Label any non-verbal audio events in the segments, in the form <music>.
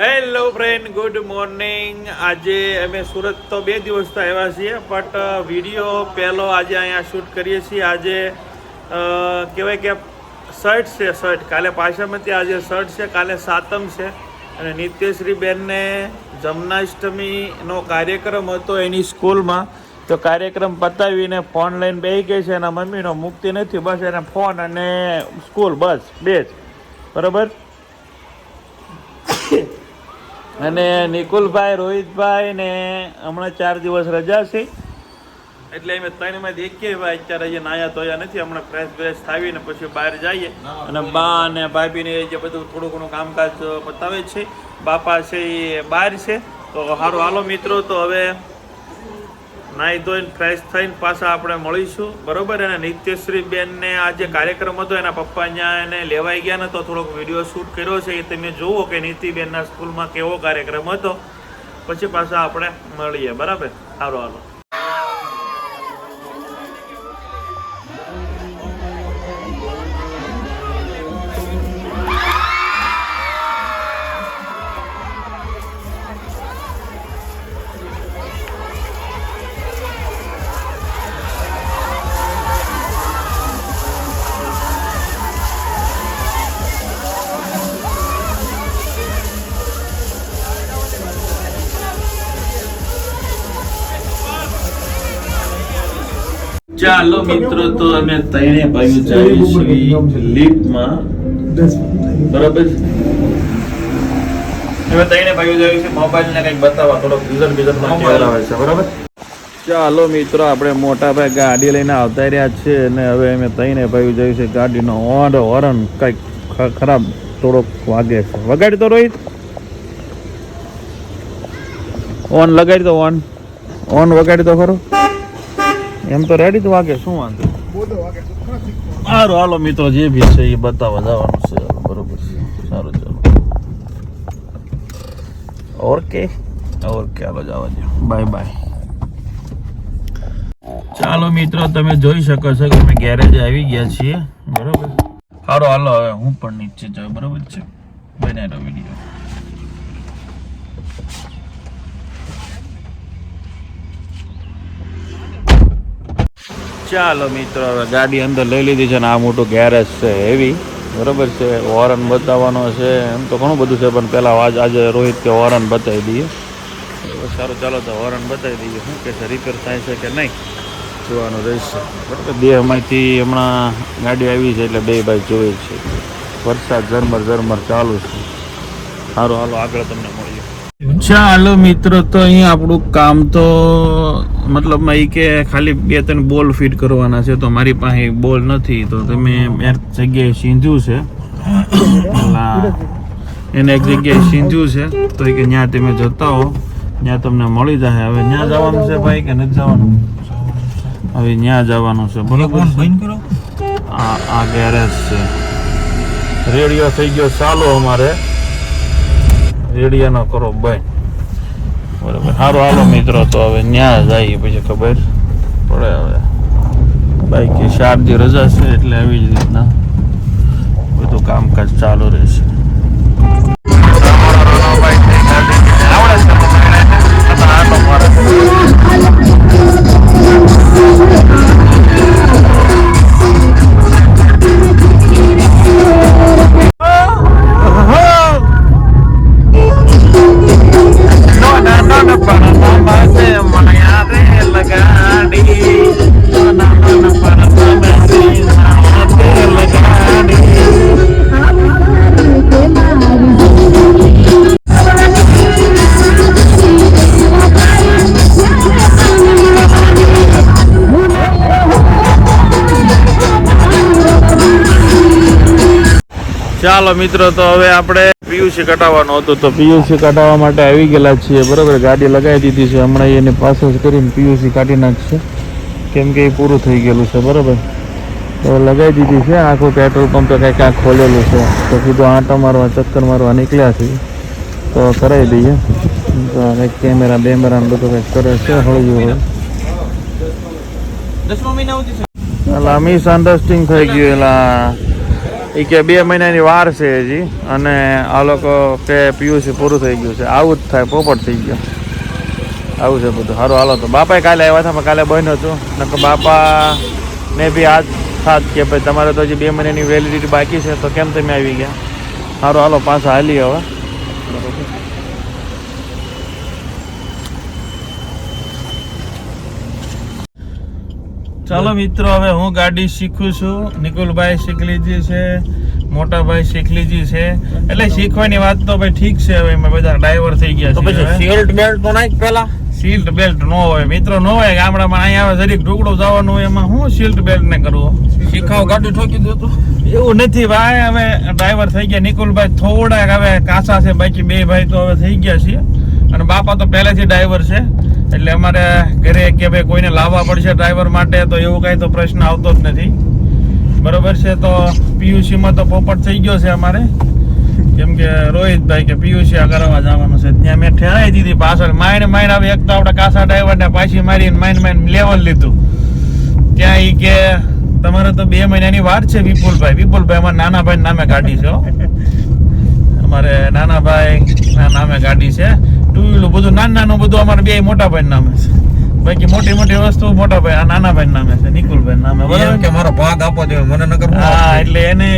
Hello friend good morning આજે અમે સુરત તો બે દિવસ તો આવ્યા છીએ બટ વીડિયો પહેલો આજે અહીંયા શૂટ કરીએ છીએ. આજે કહેવાય કે શર્ટ છે, શર્ટ. કાલે પાછામાંથી આજે શર્ટ છે, કાલે સાતમ છે. અને નિત્યશ્રી બેનને કાર્યક્રમ હતો એની સ્કૂલમાં. તો કાર્યક્રમ પતાવીને ફોન લઈને બેસી ગઈ છે, એના મમ્મીનો મુક્તિ નથી, બસ એને ફોન અને સ્કૂલ, બસ બે જ બરાબર? અને નિકુલભાઈ રોહિતભાઈ ને હમણાં ચાર દિવસ રજા છે. એટલે અમે ત્રણમાં દેખીએ ભાઈ અત્યારે અહીંયા નાયા ધોયા નથી હમણાં ફ્રેશ ફ્રેશ થાવીને પછી બહાર જઈએ. અને બા અને ભાભીને જે બધું થોડું ઘણું કામકાજ બતાવે છે બાપા છે એ બહાર છે. તો સારું હાલો મિત્રો તો હવે નાહી ધોઈને ફ્રેશ થઈને પાછા આપણે મળીશું, બરોબર? અને નિત્યશ્રી બેનને આ જે કાર્યક્રમ હતો, એના પપ્પા ત્યાં એને લેવાઈ ગયા ને, તો થોડોક વીડિયો શૂટ કર્યો છે. એ તમે જુઓ કે નીતિબેનના સ્કૂલમાં કેવો કાર્યક્રમ હતો. પછી પાછા આપણે મળીએ, બરાબર? સારું હાલો. ચાલો મિત્રો તો અમે ત્રણે ભાઈઓ જઈએ છીએ લીફ્ટમાં. બરાબર હવે ત્રણે ભાઈઓ જઈએ છીએ મોબાઈલ કંઈક બતાવવા થોડોક રિઝલ્ટ બિઝલ્ટમાં આવે છે બરાબર. ચાલો મિત્રો આપણે મોટા ભાઈ ગાડી લઈને આવતા રહ્યા છે અને હવે અમે ત્રણે ભાઈઓ જઈએ છીએ ગાડીનો હોર્ન હોર્ન કંઈક ખરાબ થોડોક વાગે. છે વગાડી તો રોહિત. ઓન લગાડી દો ઓન ઓન વગાડી દો ખરો. એમ તો રેડી તો વાગે, શું વાંધો? સારું, હાલો મિત્રો, જે બી છે એ બતાવવા જવાનું છે. બરોબર છે. સારું, ચાલો. ઓકે ઓકે હાલો, જવા દો બાય બાય ચાલો મિત્રો, તમે જોઈ શકો છો કે અમે ગેરેજ આવી ગયા છીએ. બરોબર? સારું હાલો, હવે હું પણ નીચે જાઉં. બરોબર છે? બનાવ્યો વીડિયો ચાલો મિત્રો ગાડી અંદર લઈ લીધી છે ને આ મોટું ગેરેજ છે હેવી બરોબર છે વોરન બતાવવાનો છે, એમ તો ઘણું બધું છે, પણ પહેલાં આજ આજે રોહિત કે વોરન બતાવી દઈએ સારું, ચાલો તો હોરન બતાવી દઈએ. શું કે છે રિપેર થાય છે કે નહીં? જોવાનું રહેશે. બરાબર બે અમાયથી હમણાં ગાડી આવી છે એટલે બે ભાઈ જોઈએ છે. વરસાદ ઝરમર ઝરમર ચાલુ છે. સારું હાલો, આગળ તમને ચાલો મિત્રો તો અહીંયા આપણું કામ તો મતલબ એ કે ખાલી બે ત્રણ બોલ ફિટ કરવાના છે તો મારી પાસે બોલ નથી તો તમે એક જગ્યાએ સીંધ્યું છે. એને એક જગ્યાએ સીંધ્યું છે તો કે ત્યાં તમે જતા હો ત્યાં તમને મળી જશે હવે ત્યાં જવાનું છે ભાઈ કે નથી જવાનું? હવે ત્યાં જવાનું છે બરોબર? આ આ ગેરેજ છે. રેડિયો થઈ ગયો ચાલો અમારે. રેડિયાનો કરો બંધ. બરાબર. સારું હાલો મિત્રો, તો હવે ન્યા જઈએ પછી ખબર પડે હવે. બાકી શારદી રજા છે એટલે આવી જ રીતના બધું કામકાજ ચાલુ રહેશે. ચાલો મિત્રો તો હવે આપણે પીયુસી કટાવવાનું હતું તો પીયુસી કટાવવા માટે આવી ગયેલા છીએ. બરોબર ગાડી લગાવી દીધી છે. હમણાં એની પાસે જ કરીને પીયુસી કાઢી નાખશે. કેમ કે એ પૂરું થઈ ગયેલું છે બરાબર? તો લગાવી દીધી છે. આખું પેટ્રોલ પંપ તો કંઈક આ ખોલેલું છે. તો સીધું આંટો મારવા ચક્કર મારવા નીકળ્યા છે તો કરાવી દઈએ. તો કંઈક કેમેરા બેમેરા બધું કંઈક કરે છે હળવું હોય. દસમા મહિના સુધી અલા થઈ ગયું એલા એ કે બે મહિનાની વાર છે હજી, અને આ લોકો કે પીયુસી પૂરું થઈ ગયું છે. આવું જ થાય, પોપટ થઈ ગયો. આવું છે બધું. સારું હાલો તો. બાપાએ કાલે આવ્યા હતા કાલે બન્યો હતું. નકર બાપા ને બી આજ થાત કે ભાઈ તમારે તો હજી બે મહિનાની વેલિડિટી બાકી છે, તો કેમ તમે આવી ગયા? સારું હાલો, પાછા હાલી હવે. ચાલો મિત્રો હવે હું ગાડી શીખું છું. નિકુલભાઈ શીખ લીધી છે મોટાભાઈ શીખ લીધી છે. એટલે શીખવાની વાત તો ભાઈ ઠીક છે હવે અમે બધા ડ્રાઈવર થઈ ગયા છે સીટ બેલ્ટ તો નાખ પેલા સીટ બેલ્ટ નો હોય. મિત્રો નો હોય ગામડામાં અહીંયા આવે જરીક ઢુકડો જવાનું હોય એમાં હું સીટ બેલ્ટ ને કરવું શીખાવ ગાડી ઠોકી દેતો એવું નથી ભાઈ હવે ડ્રાઈવર થઈ ગયા. નિકુલભાઈ થોડાક હવે કાચા છે બાકી બે ભાઈ તો હવે થઈ ગયા છે અને બાપા તો પહેલેથી ડ્રાઈવર છે. એટલે અમારે ઘરે કે ભાઈ કોઈને લાવવા પડશે ડ્રાઈવર માટે તો એવું કાંઈ તો પ્રશ્ન આવતો જ નથી. બરોબર છે, તો પીયુસીમાં તો પોપટ થઈ ગયો છે અમારે. કેમ કે રોહિતભાઈ કે પીયુસી કરવા જવાનું છે. ત્યાં મેં ઠેરાઈ દીધી પાછળ. માઇન માઇન આવે એક તો આપણે કાસા ડ્રાઈવર ને પાછી મારીને માઇન માઇન લેવલ લીધું. ત્યાં એ કે તમારે તો બે મહિનાની વાર છે વિપુલભાઈ. વિપુલભાઈ અમારા નાના ભાઈ નામે ગાડી છે અમારે નાના ભાઈ ના નામે ગાડી છે. ટુ વ્હીલર બધું નાનું નાનું બધું અમારે બે મોટા ભાઈ નામે છે. બાકી મોટી મોટી વસ્તુ મોટા ભાઈ નાના ભાઈ નામે છે નિકુલભાઈ નામે બરાબર? કે મારો ભાગ આપો દેવો મને ન કરવો હા એટલે એને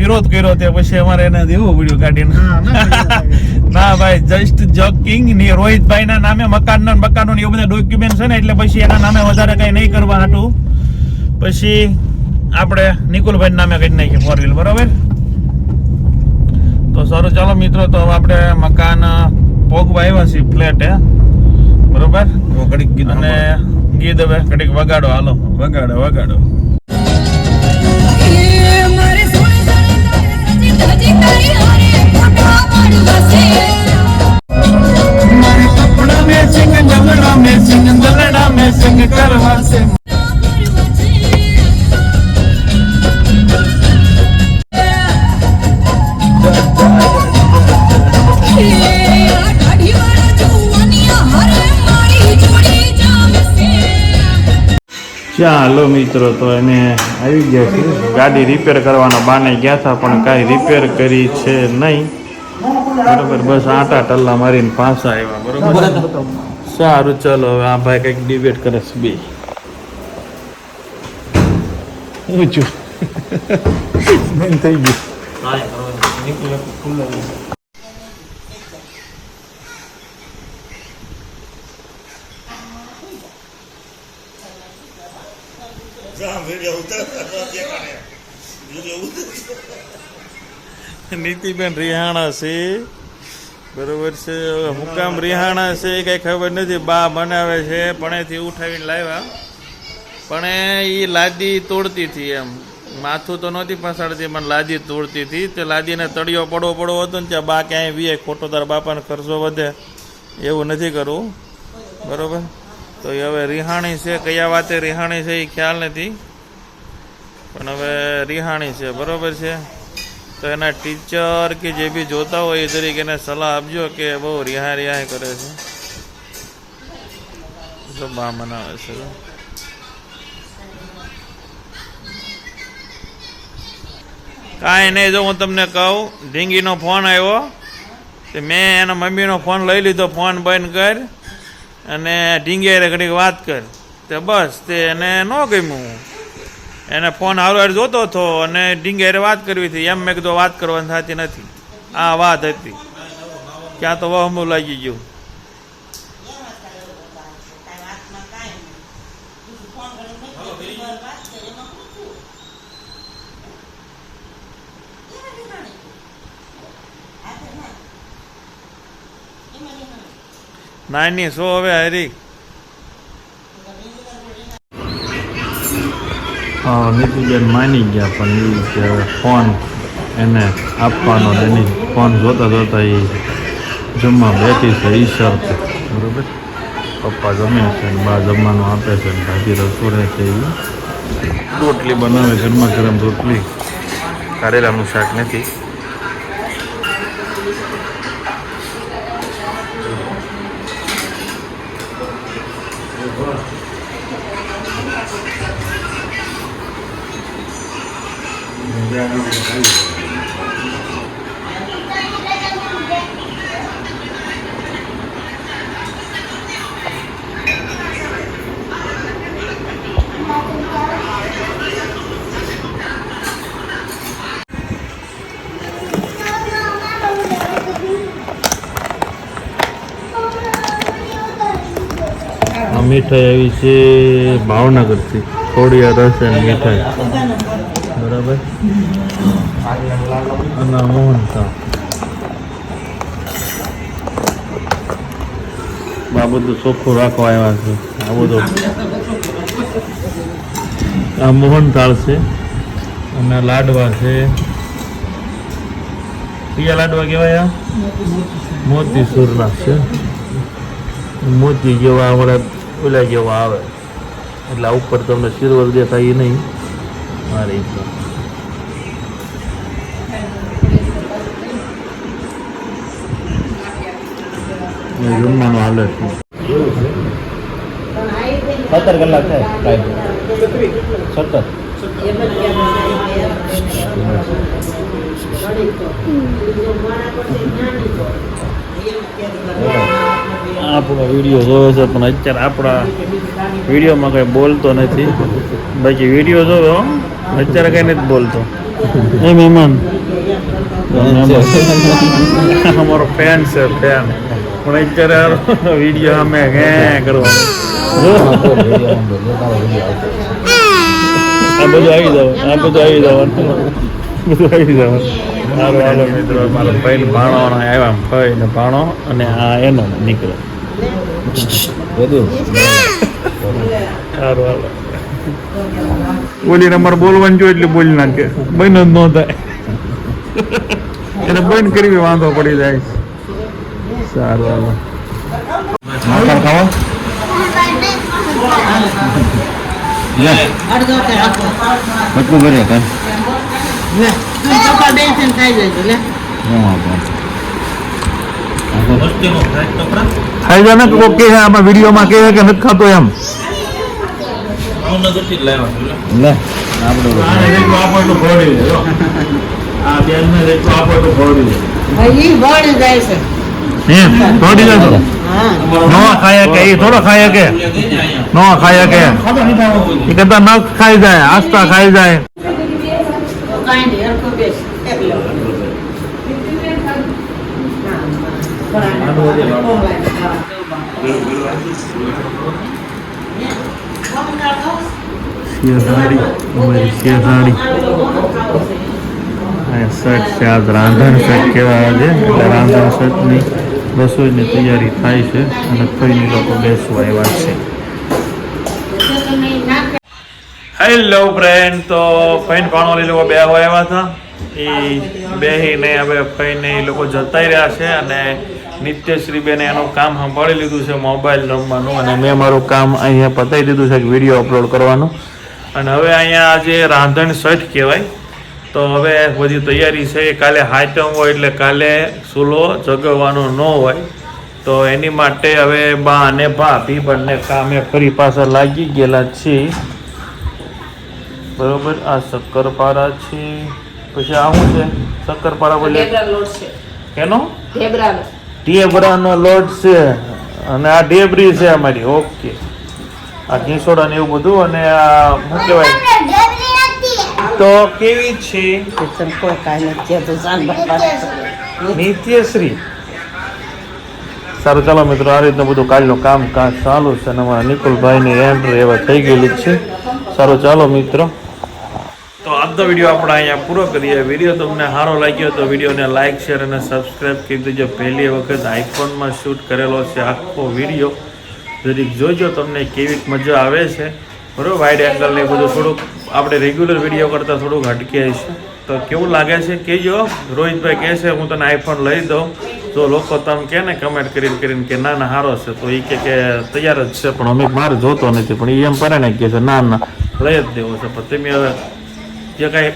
વિરોધ કર્યો તે પછી અમારે એને દેવું પડ્યું કાઢીને. <laughs> ના ભાઈ જસ્ટ જોકિંગ ને રોહિતભાઈ ના નામે મકાન ના મકાનો ને એવું બધા ડોક્યુમેન્ટ છે ને એટલે પછી એના નામે વધારે કઈ નહીં કરવા હાટું. પછી આપણે નિકુલભાઈ નામે કરી નાખીએ ફોર વ્હીલ બરોબર? તો સારું ચાલો મિત્રો તો હવે આપણે મકાન પોગવા આવ્યા છીએ ફ્લેટ હે બરોબર? ઘડીક ગીત અને ગીત હવે ઘડીક વગાડો હાલો. વગાડો વગાડો. મારે સોને સોને તારે ધજી તારી ચાલો મિત્રો, તો એને આવી ગયા છે. ગાડી રિપેર કરવાના બાને ગયા હતા, પણ કાંઈ રિપેર કરી છે નહીં. બરોબર, બસ આટા ટલ્લા મારીને પાછા આવ્યા, બરોબર? સારું, ચલો, હવે આ ભાઈ કંઈક ડિબેટ કરે છે, બે. ઊંચું <laughs> થઈ ગયું. નીતિબેન રિહાણા છે. બરોબર છે. હું કામ રિહાણા છે, એ કઈ ખબર નથી. બા બનાવે છે પણેથી ઉઠાવીને લાવ્યા. પણ એ લાદી તોડતી હતી એમ. માથું તો નહોતી પસાડતી પણ લાદી તોડતી હતી. તે લાદીને તળિયો પડવો પડવો હતો ને ત્યાં બા ક્યાંય વીએ ખોટો તાર બાપાને ખર્ચો વધે. એવું નથી કરવું. બરોબર? તો હવે રિહાણી છે, કયા વાતે રિહાણી છે, એ ખ્યાલ નથી. પણ હવે રિહાણી છે, બરોબર છે? તો એના ટીચર કે જે બી જોતા હોય એ તરીકે એને સલાહ આપજો કે બહુ રિહાય રિહાય કરે છે. તો બા મનાવે છે કાંઈ નહીં, જો હું તમને કહું, ઢીંગીનો ફોન આવ્યો. તે મેં એના મમ્મીનો ફોન લઈ લીધો, ફોન બંધ કર અને ઢીંગી ઘડીક વાત કર. તે બસ, તે એને ન ગમ્યું. એને ફોન હારો જોતો હતો અને ડીંગેર વાત કરવી હતી. એમ મેં કીધું, વાત કરવાની થતી નથી. આ વાત હતી. ક્યાં તો વહમું લાગી ગયું. નાની, શું હવે, હરી? નીતિબેન માની ગયા, પણ એ કે ફોન એને આપવાનો એની ફોન જોતા જોતા એ જમવા બેઠી છે એ શરત બરાબર? પપ્પા જમે છે બા જમવાનું આપે છે ભાજી, રસોડે છે એ રોટલી બનાવે ગરમા ગરમ રોટલી. કારેલાનું શાક નથી. મીઠાઈ આવી છે ભાવનગરથી. થોડી રસ અને મીઠાઈ. બરાબર? અને આ મોહનથાળ. આ બધું ચોખ્ખું રાખવા આવ્યા છે. આ બધું. આ મોહનથાળ છે. અને લાડવા છે. કયા લાડવા કહેવાય આ? મોતી સુરના છે. મોતી જેવા આપણે ઓલા જેવા આવે. એટલે આ ઉપર તમને સિલ્વર દેખાય એ નહીં. મારે જમવાનું હાલે છે. સત્તર કલાક થાય. સત્તર. આપણો વીડિયો જોયો છે પણ અત્યારે આપણા વિડીયોમાં કંઈ બોલતો નથી. બાકી વીડિયો જોયો અત્યારે કંઈ નથી બોલતો. એ મહેમાન. અમારો ફેન છે ફેન પણ અત્યારે વીડિયો અમે હે કરવો આ બધું આવી જવાનું. આ બધું આવી જવાનું. બધું આવી જવાનું. સારું હાલો મિત્રો મારા ભાઈ ભાણો આવ્યા ભાઈ ને ભાણો અને આ એનો નીકળે. સારું હાલો. બોલીને અમારે બોલવાનું જોઈએ એટલે બોલી નાખે. બંધ જ ન થાય. એને બંધ કરવી વાંધો પડી જાય. સારું હાલો. ખાવા? અડધો કે આખો. બટકું કરીએ કાંઈ લે તું ચોખા બે છે ને ખાઈ લેજો લે ખાઈ જા ને કોક કે આમાં વિડીયોમાં કહે કે નથી ખાતો એમ લે આ બેન ને જેટલું આપો એટલું ખવડી દે. ઈ વળી જાય છે એમ ખવડી દેજો હા નો ખાય કે એ થોડો ખાય કે નો ખાય કે એ કરતા ન ખાઈ જાય આસ્તા ખાઈ જાય તો કાંઈ નહીં હરખો બેસ. એકલો શેરવાડી અમારી શર્ટ છે આજ રાંધણ શર્ટ કહેવાય આજે એટલે રાંધણ શર્ટની રસોઈની તૈયારી થાય છે અને ફરીને લોકો બેસવા એવા છે. હેલો ફ્રેન્ડ તો ફઈન એ લોકો બે આવ્યા હતા. એ બેહીને હવે ફઈને એ લોકો જતા રહ્યા છે અને નિત્યશ્રી બેને એનું કામ સંભાળી લીધું છે મોબાઈલ રમવાનું અને મેં મારું કામ અહીંયા પતાવી દીધું છે વીડિયો અપલોડ કરવાનું. અને હવે અહીંયા આજે રાંધણ સઠ કહેવાય. તો હવે બધી તૈયારી છે. કાલે હાઈટમ હોય એટલે કાલે સુલો જગવવાનો ન હોય. તો એની માટે હવે બા અને ભાભી બંને કામે ફરી પાછા લાગી ગયેલા છે બરોબર. આ શક્કરપારા છે. પછી આ શું છે? શક્કરપારા બોલે? કેનો? ઢેબરાનો. લોટ છે. અને આ ઢેબરી છે અમારી. ઓકે. આ ઘીસોડા ને એવું બધું અને આ શું કહેવાય? તો કેવી છે? નિત્યશ્રી. સારું ચાલો મિત્રો આ રીતનું બધું કાલનું કામ કાજ ચાલુ છે અને અમારા નિકુલભાઈની એન્ટ્રી એવા થઈ ગયેલી જ છે. સારું ચાલો મિત્રો. આજનો વીડિયો આપણે અહીંયા પૂરો કરીએ. વીડિયો તમને સારો લાગ્યો તો વિડીયોને લાઇક શેર અને સબસ્ક્રાઇબ કરી દેજો. પહેલી વખત આઈફોનમાં શૂટ કરેલો છે આખો વીડિયો. જરીક જોજો તમને કેવી મજા આવે છે. બરાબર? વાઇડ એંગલ બધું થોડુંક આપણે રેગ્યુલર વીડિયો કરતાં થોડુંક હટકે છે. તો કેવું લાગે છે? કહેજો. રોહિતભાઈ કહે છે, હું તને આઈફોન લઈ દઉં. તો લોકો તમે કહે ને કમેન્ટ કરીને કરીને કે ના ના સારો છે, તો એ કે તૈયાર જ છે. પણ અમે મારે જોતો નથી. પણ એ એમ કરે ને કે છે, ના ના, લઈ જ દેવો છે. પણ તમે હવે જે કાંઈ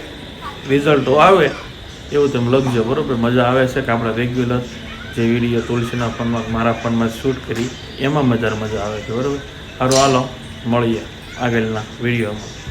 રિઝલ્ટો આવે, એવું તમે લખજો, બરાબર? મજા આવે છે કે આપણે રેગ્યુલર જે વીડિયો તુલસીના ફોનમાં, મારા ફોનમાં શૂટ કરી, એમાં મજા મજા આવે છે, બરાબર? સારું, હાલો, મળીએ આગળના વિડીયોમાં